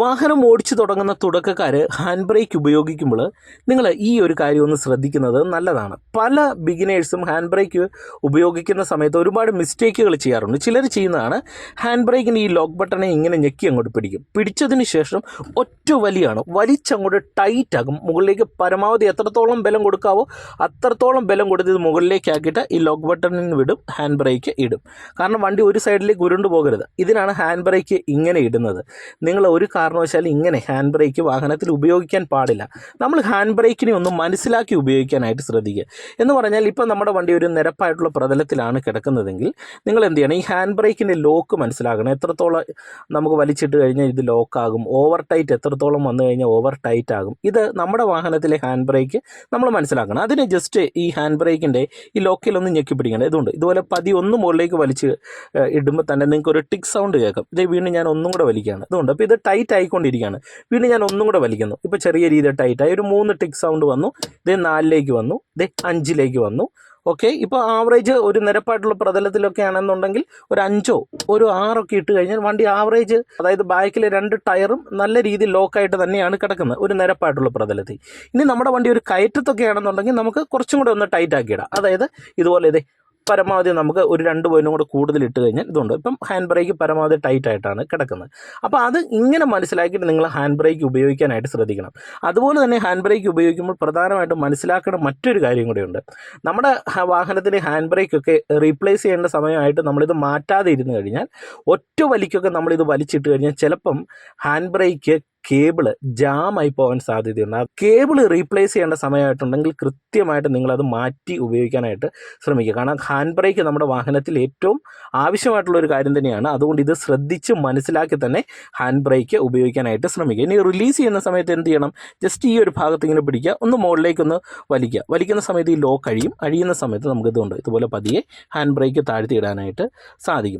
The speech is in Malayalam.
വാഹനം ഓടിച്ചു തുടങ്ങുന്ന തുടക്കക്കാർ ഹാൻഡ് ബ്രേക്ക് ഉപയോഗിക്കുമ്പോൾ നിങ്ങൾ ഈ ഒരു കാര്യം ഒന്ന് ശ്രദ്ധിക്കുന്നത് നല്ലതാണ്. പല ബിഗിനേഴ്സും ഹാൻഡ് ബ്രേക്ക് ഉപയോഗിക്കുന്ന സമയത്ത് ഒരുപാട് മിസ്റ്റേക്കുകൾ ചെയ്യാറുണ്ട്. ചിലർ ചെയ്യുന്നതാണ് ഹാൻഡ് ബ്രേക്കിന് ഈ ലോക്ക് ബട്ടണെ ഇങ്ങനെ ഞെക്കി അങ്ങോട്ട് പിടിക്കും. പിടിച്ചതിന് ശേഷം ഒറ്റ വലിയാണ് വലിച്ചങ്ങോട്ട് ടൈറ്റ് ആകും. മുകളിലേക്ക് പരമാവധി എത്രത്തോളം ബലം കൊടുക്കാവോ അത്രത്തോളം ബലം കൊടുത്ത് ഇത് മുകളിലേക്കാക്കിയിട്ട് ഈ ലോക്ക് ബട്ടണിൽ വിടും ഹാൻഡ് ബ്രേക്ക് ഇടും. കാരണം വണ്ടി ഒരു സൈഡിലേക്ക് ഉരുണ്ടു പോകരുത്. ഇതിനാണ് ഹാൻഡ് ബ്രേക്ക് ഇങ്ങനെ ഇടുന്നത്. നിങ്ങൾ ഒരു കാരണവശാലും ഇങ്ങനെ ഹാൻഡ് ബ്രേക്ക് വാഹനത്തിൽ ഉപയോഗിക്കാൻ പാടില്ല. നമ്മൾ ഹാൻഡ് ബ്രേക്കിനെ ഒന്ന് മനസ്സിലാക്കി ഉപയോഗിക്കാനായിട്ട് ശ്രദ്ധിക്കുക. എന്ന് പറഞ്ഞാൽ ഇപ്പോൾ നമ്മുടെ വണ്ടി ഒരു നിരപ്പായിട്ടുള്ള പ്രതലത്തിലാണ് കിടക്കുന്നതെങ്കിൽ നിങ്ങൾ എന്ത് ചെയ്യണം? ഈ ഹാൻഡ് ബ്രേക്കിന്റെ ലോക്ക് മനസ്സിലാക്കണം. എത്രത്തോളം നമുക്ക് വലിച്ചിട്ട് കഴിഞ്ഞാൽ ഇത് ലോക്കാകും ഓവർ ടൈറ്റ് എത്രത്തോളം വന്നു കഴിഞ്ഞാൽ ഓവർ ടൈറ്റ് ആകും? ഇത് നമ്മുടെ വാഹനത്തിലെ ഹാൻഡ് ബ്രേക്ക് നമ്മൾ മനസ്സിലാക്കണം. അതിന് ജസ്റ്റ് ഈ ഹാൻഡ് ബ്രേക്കിന്റെ ഈ ലോക്കിലൊന്ന് ഞെക്കി പിടിക്കണം. ഇതുണ്ട്. ഇതുപോലെ പതി ഒന്ന് മുകളിലേക്ക് വലിച്ച് ഇടുമ്പോൾ തന്നെ നിങ്ങൾക്ക് ഒരു ടിക് സൗണ്ട് കേൾക്കും. ഇതേ വീണ്ടും ഞാൻ ഒന്നും കൂടെ വലിക്കുകയാണ്. അതുകൊണ്ട് അപ്പോൾ ഇത് ടൈറ്റ് ആയിക്കൊണ്ടിരിക്കുകയാണ്. വീണ്ടും ഞാൻ ഒന്നും കൂടെ വലിക്കുന്നു. ഇപ്പോൾ ചെറിയ രീതിയിൽ ടൈറ്റായി ഒരു മൂന്ന് ടിക് സൗണ്ട് വന്നു. ഇത് നാലിലേക്ക് വന്നു. ഇത് അഞ്ചിലേക്ക് വന്നു. ഓക്കെ ഇപ്പോൾ ആവറേജ് ഒരു നിരപ്പായിട്ടുള്ള പ്രതലത്തിലൊക്കെ ആണെന്നുണ്ടെങ്കിൽ ഒരു അഞ്ചോ ഒരു ആറൊക്കെ ഇട്ട് കഴിഞ്ഞാൽ വണ്ടി ആവറേജ് അതായത് ബാക്കിലെ രണ്ട് ടയറും നല്ല രീതിയിൽ ലോക്കായിട്ട് തന്നെയാണ് കിടക്കുന്നത്. ഒരു നിരപ്പായിട്ടുള്ള പ്രതലത്തിൽ. ഇനി നമ്മുടെ വണ്ടി ഒരു കയറ്റത്തൊക്കെ ആണെന്നുണ്ടെങ്കിൽ നമുക്ക് കുറച്ചും കൂടെ ഒന്ന് ടൈറ്റ് ആക്കി ഇടാം. അതായത് ഇതുപോലെ ഇതേ പരമാവധി നമുക്ക് ഒരു രണ്ട് പോയിന്റും കൂടെ കൂടുതൽ ഇട്ട് കഴിഞ്ഞാൽ ഇതുണ്ട്. ഇപ്പം ഹാൻഡ് ബ്രേക്ക് പരമാവധി ടൈറ്റ് ആയിട്ടാണ് കിടക്കുന്നത്. അപ്പോൾ അത് ഇങ്ങനെ മനസ്സിലാക്കിയിട്ട് നിങ്ങൾ ഹാൻഡ് ബ്രേക്ക് ഉപയോഗിക്കാനായിട്ട് ശ്രദ്ധിക്കണം. അതുപോലെ തന്നെ ഹാൻഡ് ബ്രേക്ക് ഉപയോഗിക്കുമ്പോൾ പ്രധാനമായിട്ടും മനസ്സിലാക്കേണ്ട മറ്റൊരു കാര്യം കൂടെയുണ്ട് നമ്മുടെ വാഹനത്തിന്റെ ഹാൻഡ് ബ്രേക്ക് ഒക്കെ റീപ്ലേസ് ചെയ്യേണ്ട സമയമായിട്ട് നമ്മളിത് മാറ്റാതെ ഇരുന്ന് കഴിഞ്ഞാൽ ഒറ്റ വലിക്കൊക്കെ നമ്മളിത് വലിച്ചിട്ട് കഴിഞ്ഞാൽ ചിലപ്പം ഹാൻഡ് ബ്രേക്ക് കേബിൾ ജാമായി പോകാൻ സാധ്യതയുണ്ട്. ആ കേബിൾ റീപ്ലേസ് ചെയ്യേണ്ട സമയമായിട്ടുണ്ടെങ്കിൽ കൃത്യമായിട്ട് നിങ്ങളത് മാറ്റി ഉപയോഗിക്കാനായിട്ട് ശ്രമിക്കുക. കാരണം ഹാൻഡ് ബ്രേക്ക് നമ്മുടെ വാഹനത്തിൽ ഏറ്റവും ആവശ്യമായിട്ടുള്ള ഒരു കാര്യം തന്നെയാണ്. അതുകൊണ്ട് ഇത് ശ്രദ്ധിച്ച് മനസ്സിലാക്കി തന്നെ ഹാൻഡ് ബ്രേക്ക് ഉപയോഗിക്കാനായിട്ട് ശ്രമിക്കുക. ഇനി റിലീസ് ചെയ്യുന്ന സമയത്ത് എന്ത് ചെയ്യണം? ജസ്റ്റ് ഈ ഒരു ഭാഗത്ത് ഇങ്ങനെ പിടിക്കുക. ഒന്ന് മുകളിലേക്കൊന്ന് വലിക്കുക. വലിക്കുന്ന സമയത്ത് ഈ ലോക്ക് അഴിയും. അഴിയുന്ന സമയത്ത് നമുക്ക് ഇതുണ്ട്. ഇതുപോലെ പതിയെ ഹാൻഡ് ബ്രേക്ക് താഴ്ത്തി ഇടാനായിട്ട് സാധിക്കും.